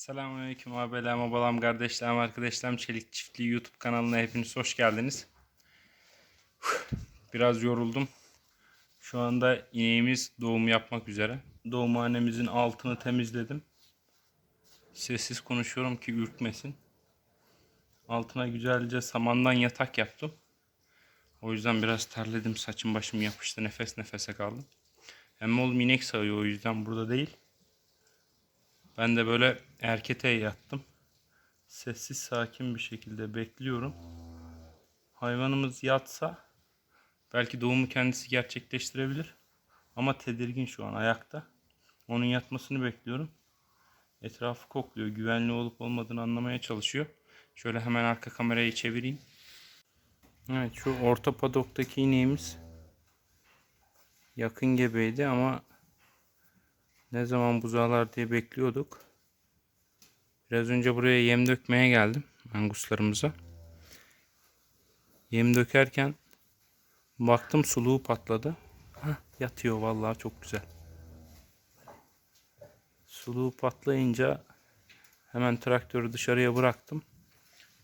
Selamünaleyküm abilerim, abalam, kardeşlerim, arkadaşlarım. Çelik Çiftliği YouTube kanalına hepiniz hoş geldiniz. Biraz yoruldum. Şu anda ineğimiz doğum yapmak üzere. Doğumhanemizin altını temizledim. Sessiz konuşuyorum ki ürkmesin. Altına güzelce samandan yatak yaptım. O yüzden biraz terledim. Saçım başım yapıştı. Nefes nefese kaldım. Hem oğlum inek sağıyor o yüzden burada değil. Ben de böyle erkete yattım. Sessiz sakin bir şekilde bekliyorum. Hayvanımız yatsa belki doğumu kendisi gerçekleştirebilir. Ama tedirgin şu an ayakta. Onun yatmasını bekliyorum. Etrafı kokluyor. Güvenli olup olmadığını anlamaya çalışıyor. Şöyle hemen arka kamerayı çevireyim. Evet şu orta padoktaki ineğimiz yakın gebeydi ama ne zaman buzağlar diye bekliyorduk. Biraz önce buraya yem dökmeye geldim anguslarımıza. Yem dökerken baktım suluğu patladı. Hah, yatıyor vallahi çok güzel. Suluğu patlayınca hemen traktörü dışarıya bıraktım.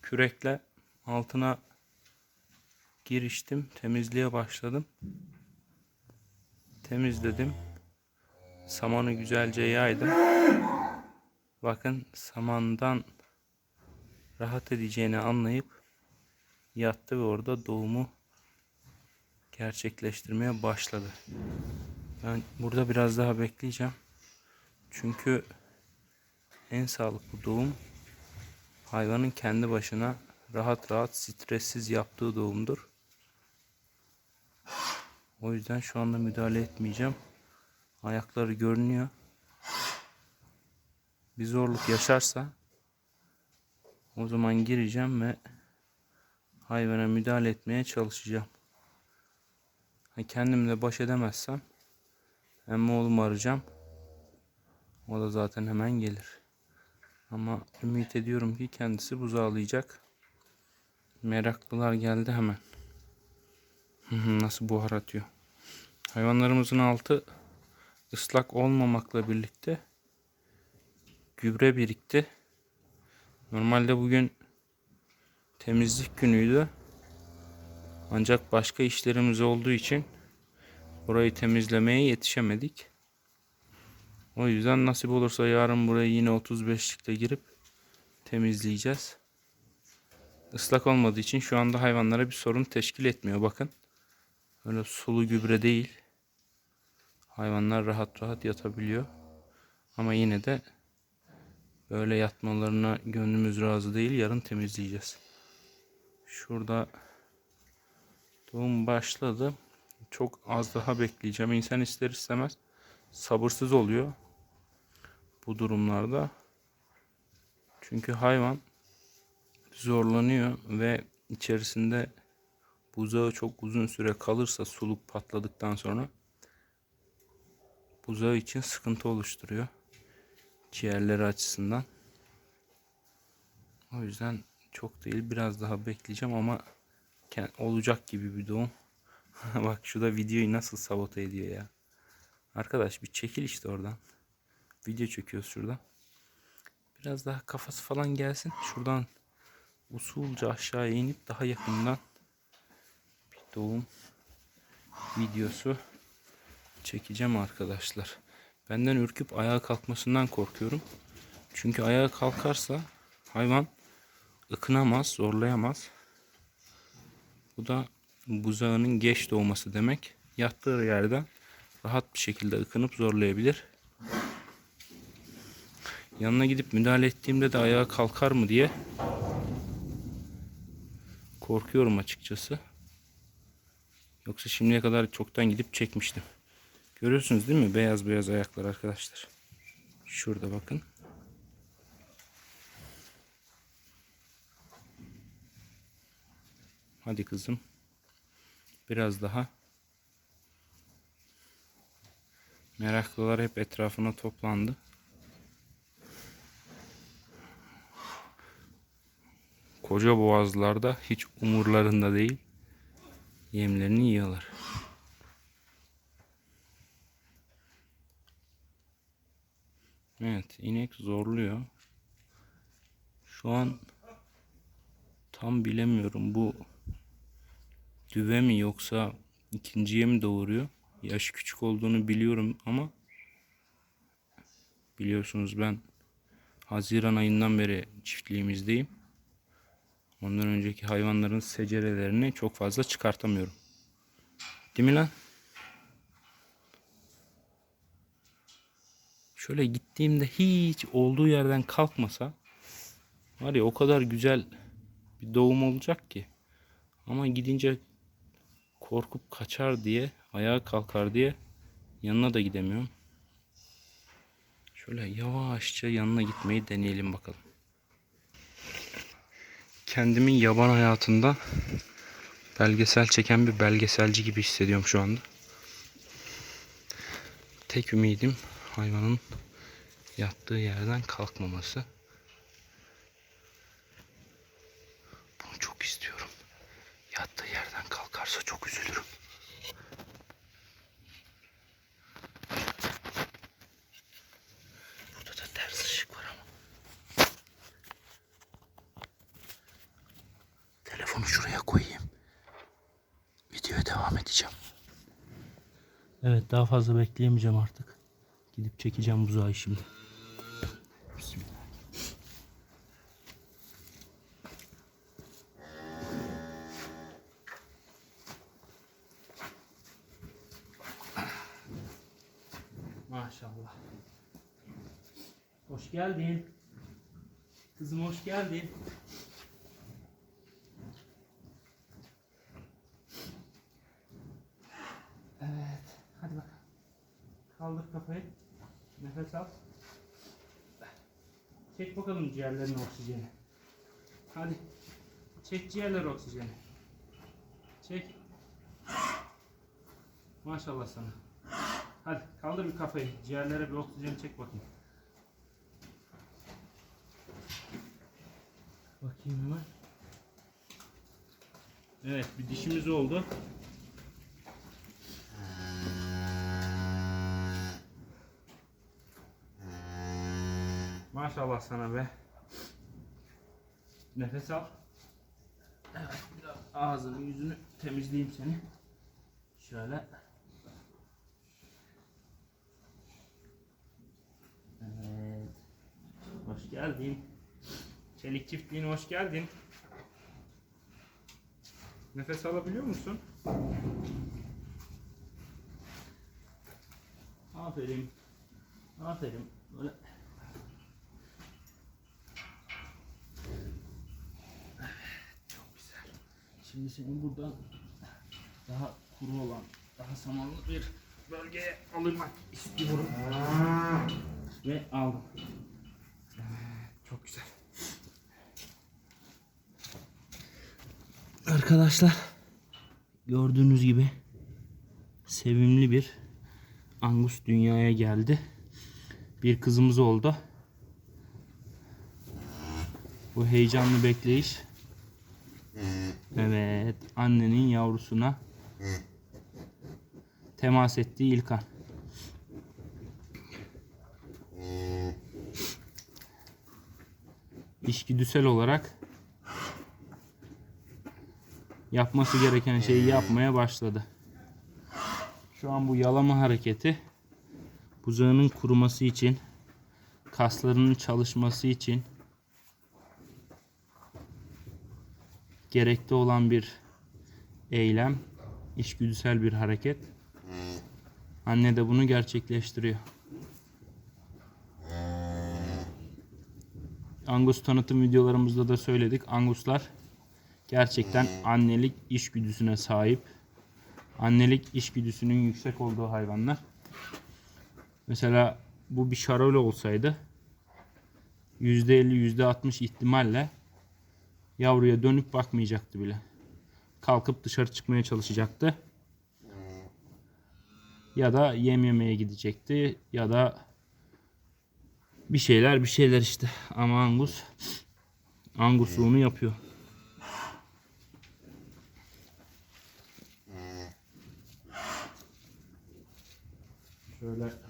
Kürekle altına giriştim. Temizliğe başladım. Temizledim. Samanı güzelce yaydım. Bakın samandan rahat edeceğini anlayıp yattı ve orada doğumu gerçekleştirmeye başladı. Ben burada biraz daha bekleyeceğim. Çünkü en sağlıklı doğum hayvanın kendi başına rahat rahat stressiz yaptığı doğumdur. O yüzden şu anda müdahale etmeyeceğim. Ayakları görünüyor. Bir zorluk yaşarsa o zaman gireceğim ve hayvana müdahale etmeye çalışacağım. Kendimle baş edemezsem emmi oğlumu arayacağım. O da zaten hemen gelir. Ama ümit ediyorum ki kendisi buzağlayacak. Meraklılar geldi hemen. Nasıl buhar atıyor. Hayvanlarımızın altı ıslak olmamakla birlikte gübre birikti. Normalde bugün temizlik günüydü. Ancak başka işlerimiz olduğu için burayı temizlemeye yetişemedik. O yüzden nasip olursa yarın burayı yine 35'likte girip temizleyeceğiz. Islak olmadığı için şu anda hayvanlara bir sorun teşkil etmiyor. Bakın. Öyle sulu gübre değil. Hayvanlar rahat rahat yatabiliyor. Ama yine de böyle yatmalarına gönlümüz razı değil. Yarın temizleyeceğiz. Şurada doğum başladı. Çok az daha bekleyeceğim. İnsan ister istemez sabırsız oluyor bu durumlarda. Çünkü hayvan zorlanıyor ve içerisinde buzağı çok uzun süre kalırsa suluk patladıktan sonra buzağı için sıkıntı oluşturuyor. Ciğerleri açısından. O yüzden çok değil biraz daha bekleyeceğim ama olacak gibi bir doğum. Bak şu da videoyu nasıl sabote ediyor ya. Arkadaş bir çekil işte oradan. Video çekiyoruz şurada. Biraz daha kafası falan gelsin. Şuradan usulca aşağıya inip daha yakından bir doğum videosu çekeceğim arkadaşlar. Benden ürküp ayağa kalkmasından korkuyorum. Çünkü ayağa kalkarsa hayvan ıkınamaz, zorlayamaz. Bu da buzağının geç doğması demek. Yattığı yerden rahat bir şekilde ıkınıp zorlayabilir. Yanına gidip müdahale ettiğimde de ayağa kalkar mı diye korkuyorum açıkçası. Yoksa şimdiye kadar çoktan gidip çekmiştim. Görüyorsunuz değil mi? Beyaz beyaz ayaklar arkadaşlar. Şurada bakın. Hadi kızım. Biraz daha. Meraklılar hep etrafına toplandı. Koca boğazlarda hiç umurlarında değil. Yemlerini yiyorlar. Evet, inek zorluyor. Şu an tam bilemiyorum bu düve mi yoksa ikinciye mi doğuruyor? Yaş küçük olduğunu biliyorum ama biliyorsunuz ben Haziran ayından beri çiftliğimizdeyim. Ondan önceki hayvanların secerelerini çok fazla çıkartamıyorum. Değil mi lan? Şöyle gittiğimde hiç olduğu yerden kalkmasa var ya o kadar güzel bir doğum olacak ki. Ama gidince korkup kaçar diye, ayağa kalkar diye yanına da gidemiyorum. Şöyle yavaşça yanına gitmeyi deneyelim bakalım. Kendimi yaban hayatında belgesel çeken bir belgeselci gibi hissediyorum şu anda. Tek ümidim hayvanın yattığı yerden kalkmaması. Bunu çok istiyorum. Yattığı yerden kalkarsa çok üzülürüm. Burada da ters ışık var ama. Telefonu şuraya koyayım. Videoya devam edeceğim. Evet daha fazla bekleyemeyeceğim artık. Gidip çekeceğim buzağı şimdi. Bismillah. Maşallah. Hoş geldin. Kızım hoş geldin. Evet. Hadi bakalım. Kaldır kafayı. Nefes al. Çek bakalım ciğerlerin oksijeni. Hadi. Çek ciğerler oksijeni. Çek. Maşallah sana. Hadi kaldır bir kafayı. Ciğerlere bir oksijen çek bakayım. Bakayım hemen. Evet bir dişimiz oldu. Maşallah sana be. Nefes al. Evet biraz ağzını yüzünü temizleyeyim seni. Şöyle. Evet. Hoş geldin. Çelik çiftliğine hoş geldin. Nefes alabiliyor musun? Aferin. Aferin. Böyle. Çok güzel. Şimdi seni buradan daha kuru olan, daha samanlı bir bölgeye alırmak istiyorum. Ve aldım. Çok güzel. Arkadaşlar gördüğünüz gibi sevimli bir Angus dünyaya geldi. Bir kızımız oldu. Bu heyecanlı bekleyiş. Evet, annenin yavrusuna temas ettiği ilk an. İşgüdüsel olarak yapması gereken şeyi yapmaya başladı. Şu an bu yalama hareketi buzağının kuruması için, kaslarının çalışması için gerekli olan bir eylem, işgüdüsel bir hareket. Anne de bunu gerçekleştiriyor. Angus tanıtım videolarımızda da söyledik. Anguslar gerçekten annelik işgüdüsüne sahip. Annelik işgüdüsünün yüksek olduğu hayvanlar. Mesela bu bir şarole olsaydı %50 %60 ihtimalle yavruya dönüp bakmayacaktı bile. Kalkıp dışarı çıkmaya çalışacaktı. Ya da yem yemeye gidecekti ya da bir şeyler bir şeyler işte. Ama Angus Angusluğunu yapıyor. Şöyle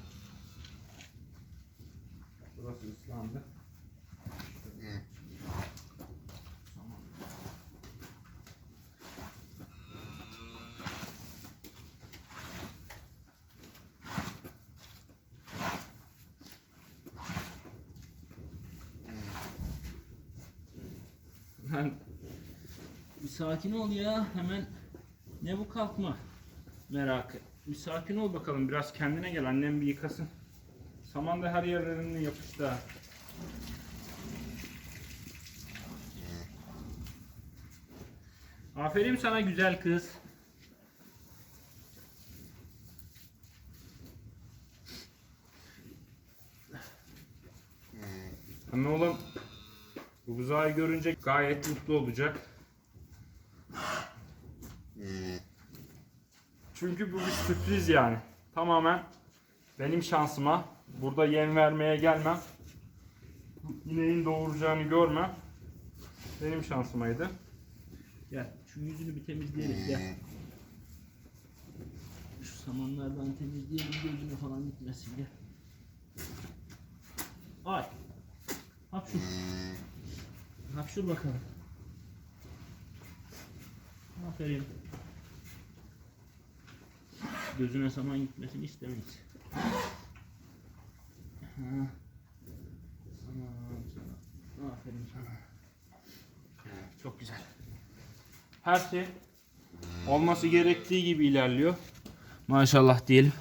Bir sakin ol ya. Hemen ne bu kalkma? Merakı. Bir sakin ol bakalım. Biraz kendine gel. Annem bir yıkasın. Saman da her yerlerine yapıştı. Aferin sana güzel kız. Anne oğlum buzağı görünce gayet mutlu olacak. Çünkü bu bir sürpriz yani. Tamamen benim şansıma. Burada yem vermeye gelmem. İneğin doğuracağını görmem. Benim şansımaydı. Gel şu yüzünü bir temizleyelim gel. Şu samanlardan temizleyelim gözünü falan gitmesin gel. Ay. Hapşur. Hapşur bakalım. Aferin. Gözüne saman gitmesini istemeyiz. Ha. Sana. Aferin sana. Çok güzel. Her şey olması gerektiği gibi ilerliyor. Maşallah diyelim.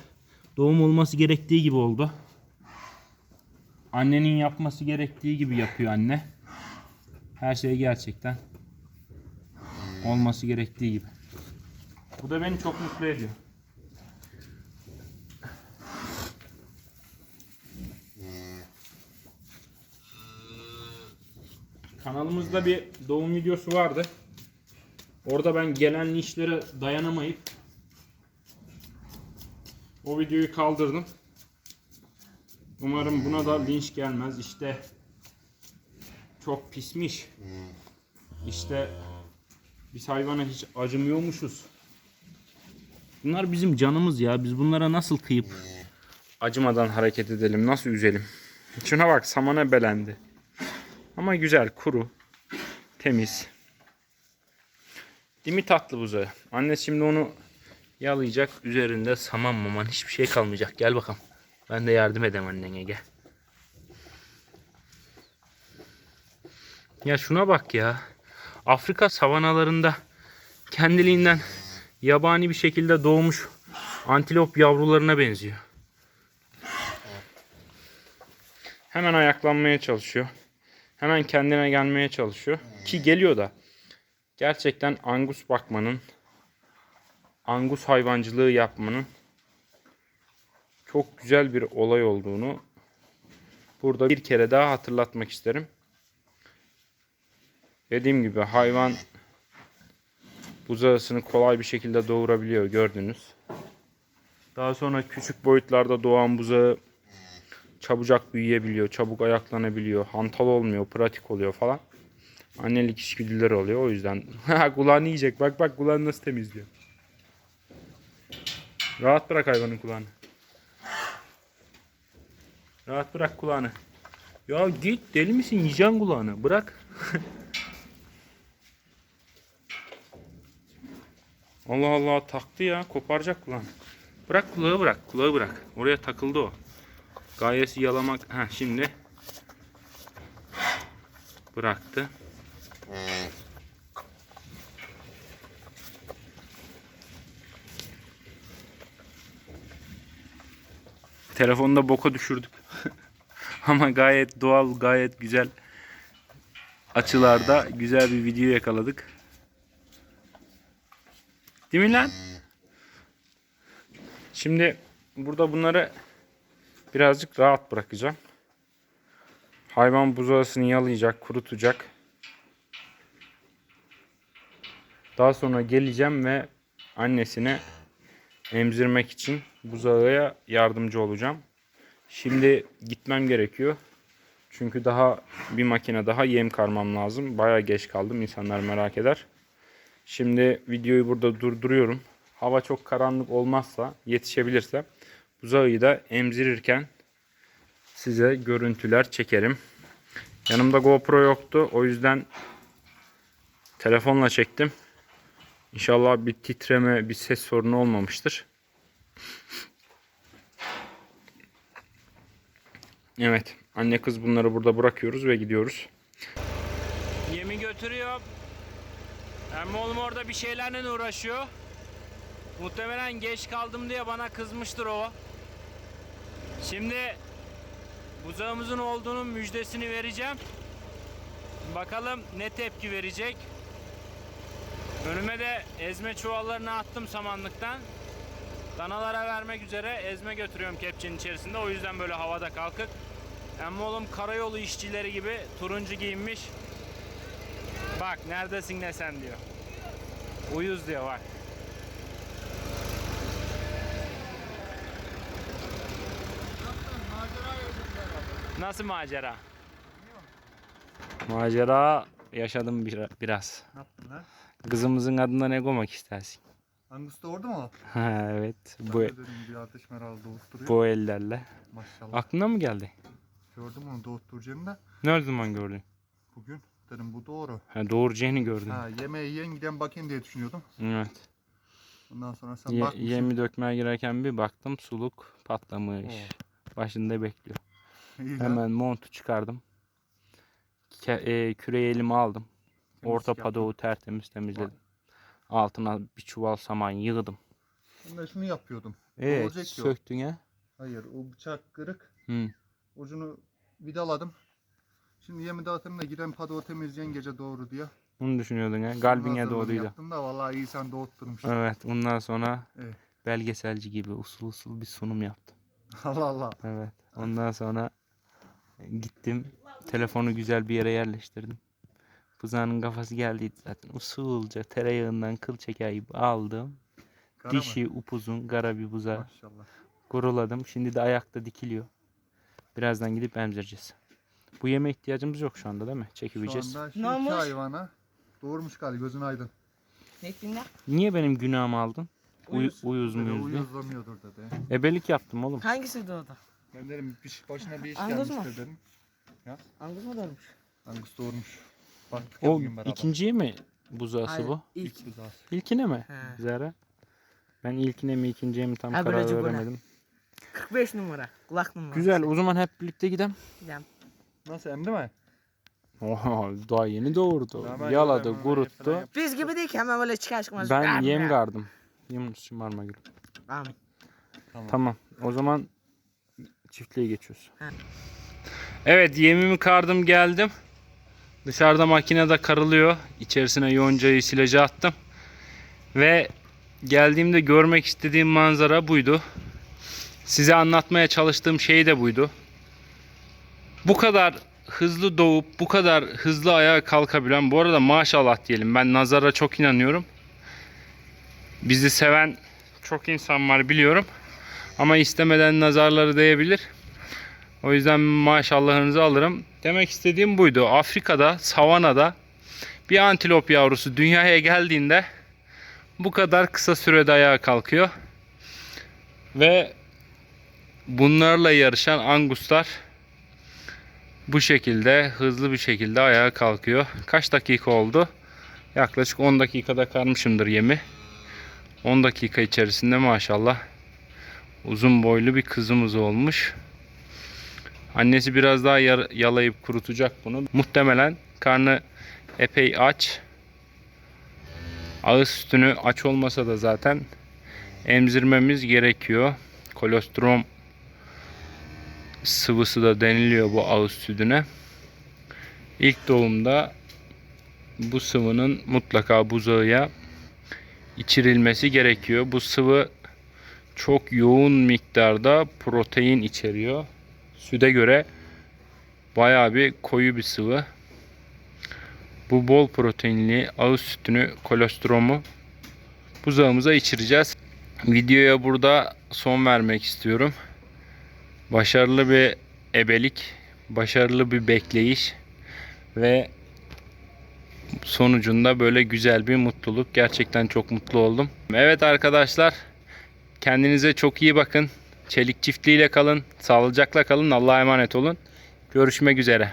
Doğum olması gerektiği gibi oldu. Annenin yapması gerektiği gibi yapıyor anne. Her şey gerçekten olması gerektiği gibi. Bu da beni çok mutlu ediyor. Kanalımızda bir doğum videosu vardı. Orada ben gelen linçlere dayanamayıp o videoyu kaldırdım. Umarım buna da linç gelmez. İşte çok pismiş. İşte biz hayvana hiç acımıyormuşuz. Bunlar bizim canımız ya. Biz bunlara nasıl kıyıp acımadan hareket edelim, nasıl üzelim? Şuna bak samana belendi. Ama güzel, kuru, temiz. Dimi tatlı buzağı. Anne şimdi onu yalayacak. Üzerinde saman maman hiçbir şey kalmayacak. Gel bakalım. Ben de yardım edeyim annene gel. Ya şuna bak ya. Afrika savanalarında kendiliğinden yabani bir şekilde doğmuş antilop yavrularına benziyor. Hemen ayaklanmaya çalışıyor. Hemen kendine gelmeye çalışıyor. Ki geliyor da. Gerçekten angus bakmanın, angus hayvancılığı yapmanın çok güzel bir olay olduğunu burada bir kere daha hatırlatmak isterim. Dediğim gibi hayvan buzağısını kolay bir şekilde doğurabiliyor gördünüz. Daha sonra küçük boyutlarda doğan buzağı çabucak büyüyebiliyor, çabuk ayaklanabiliyor, hantal olmuyor, pratik oluyor falan. Annelik içgüdüleri oluyor o yüzden. kulağını yiyecek. Bak bak kulağını nasıl temizliyor. Rahat bırak hayvanın kulağını. Rahat bırak kulağını. Ya git deli misin? Yiyeceksin kulağını. Bırak. Allah Allah taktı ya. Koparacak kulağını. Bırak kulağı bırak. Kulağı bırak. Oraya takıldı o. Gayesi yalamak. Ha şimdi bıraktı. Telefonda boka düşürdük. Ama gayet doğal, gayet güzel açılarda güzel bir video yakaladık. Değil mi lan? Şimdi burada bunları birazcık rahat bırakacağım. Hayvan buzağısını yalayacak, kurutacak. Daha sonra geleceğim ve annesine emzirmek için buzağıya yardımcı olacağım. Şimdi gitmem gerekiyor. Çünkü daha bir makine daha yem karmam lazım. Baya geç kaldım. İnsanlar merak eder. Şimdi videoyu burada durduruyorum. Hava çok karanlık olmazsa, yetişebilirse buzağıyı da emzirirken size görüntüler çekerim. Yanımda GoPro yoktu. O yüzden telefonla çektim. İnşallah bir titreme, bir ses sorunu olmamıştır. Evet. Anne kız bunları burada bırakıyoruz ve gidiyoruz. Yemi götürüyorum. Hem oğlum orada bir şeylerle uğraşıyor. Muhtemelen geç kaldım diye bana kızmıştır o. Şimdi buzağımızın olduğunun müjdesini vereceğim. Bakalım ne tepki verecek. Önüme de ezme çuvallarını attım samanlıktan. Danalara vermek üzere ezme götürüyorum kepçenin içerisinde. O yüzden böyle havada kalkık. Ama oğlum karayolu işçileri gibi turuncu giyinmiş. Bak neredesin ne sen diyor. Uyuz diyor bak. Nasıl macera? Macera yaşadım bir- biraz. Ne yaptın lan? Kızımızın adına ne koymak istersin? Angus doğurdu mu? Ha evet Ben bu de dedim bir ateş meral doğutturuyor. bu ellerle. Maşallah. Aklına mı geldi? Gördüm onu doğutturacağım da Ne zaman gördün? bugün dedim bu doğru. Ha doğuracağını gördün. Ha yemeği yiyen giden bakayım diye düşünüyordum. Evet. Ondan sonra sen Ye- bakmışsın. yemi dökmeye girerken bir baktım suluk patlamış. Oo. Başında bekliyor. İyi lan. Hemen montu çıkardım. Ke- e, küreği elime aldım. Temizlik Orta yaptın. padoğu tertemiz temizledim. Altına bir çuval saman yığdım. Ben de şunu yapıyordum. Evet yok. söktün ya. Hayır o bıçak kırık. Hı. Ucunu vidaladım. Şimdi yemi dağıtırım da giden padoğu temizleyen gece doğru diye. Bunu düşünüyordun ya. Galbine doğduydu. Yaptım da vallahi iyi sen doğutturmuşsun. Evet ondan sonra Evet. belgeselci gibi usul usul bir sunum yaptım. Allah Allah. Evet. Ondan sonra gittim. Telefonu güzel bir yere yerleştirdim. Buzağının kafası geldiydi zaten. Usulca tereyağından kıl çekeyip aldım. Kara mı? Dişi upuzun kara bir buzağı. Maşallah. Kuruladım. Şimdi de ayakta dikiliyor. Birazdan gidip emzireceğiz. Bu yeme ihtiyacımız yok şu anda değil mi? Şu Çekivereceğiz. anda şu iki hayvana doğurmuş galiba gözün aydın. Ne lan? Niye benim günahımı aldın? Uy- Uyuz. uyuz Böyle muyuz diye. Uyuzlamıyordur dedi. Ebelik yaptım oğlum. Hangisi doğdu? Ben dedim bir, şey- başına bir iş Angus gelmiştir mu? dedim. Angus mu doğmuş? Angus doğurmuş. Baktık O bugün beraber. ikinciye mi buzağısı Hayır, bu? ilk. İlk buzağı. İlkine mi? He. Zara. Ben ilkine mi ikinciye mi tam Ha, karar böylece bu ne? veremedim. 45 numara. Kulak numarası. Güzel o zaman hep birlikte gidelim. Gidem. Nasıl emdi mi? Oha daha yeni doğurdu. Daha ben Yaladı, görüyorum, kuruttu. Biz gibi değil ki hemen böyle çıkar çıkmaz. Ben yem gardım. Yem şımarma gülüm. Amin. Tamam. Tamam. O zaman çiftliğe geçiyoruz. Ha. Evet yemimi kardım geldim. Dışarıda makinede karılıyor. İçerisine yoncayı silece attım. Ve geldiğimde görmek istediğim manzara buydu. Size anlatmaya çalıştığım şey de buydu. Bu kadar hızlı doğup bu kadar hızlı ayağa kalkabilen bu arada maşallah diyelim ben nazara çok inanıyorum. Bizi seven çok insan var biliyorum. Ama istemeden nazarları değebilir. O yüzden maşallahınızı alırım. Demek istediğim buydu. Afrika'da, savanada bir antilop yavrusu dünyaya geldiğinde bu kadar kısa sürede ayağa kalkıyor. Ve bunlarla yarışan anguslar bu şekilde hızlı bir şekilde ayağa kalkıyor. Kaç dakika oldu? Yaklaşık 10 dakikada karmışımdır yemi. 10 dakika içerisinde maşallah uzun boylu bir kızımız olmuş. Annesi biraz daha yalayıp kurutacak bunu. Muhtemelen karnı epey aç. Ağız sütünü aç olmasa da zaten emzirmemiz gerekiyor. Kolostrum sıvısı da deniliyor bu ağız sütüne. İlk doğumda bu sıvının mutlaka buzağıya içirilmesi gerekiyor. Bu sıvı çok yoğun miktarda protein içeriyor. Süde göre bayağı bir koyu bir sıvı. Bu bol proteinli ağız sütünü, kolostromu buzağımıza içireceğiz. Videoya burada son vermek istiyorum. Başarılı bir ebelik, başarılı bir bekleyiş ve sonucunda böyle güzel bir mutluluk. Gerçekten çok mutlu oldum. Evet arkadaşlar kendinize çok iyi bakın. Çelik çiftliğiyle kalın. Sağlıcakla kalın. Allah'a emanet olun. Görüşmek üzere.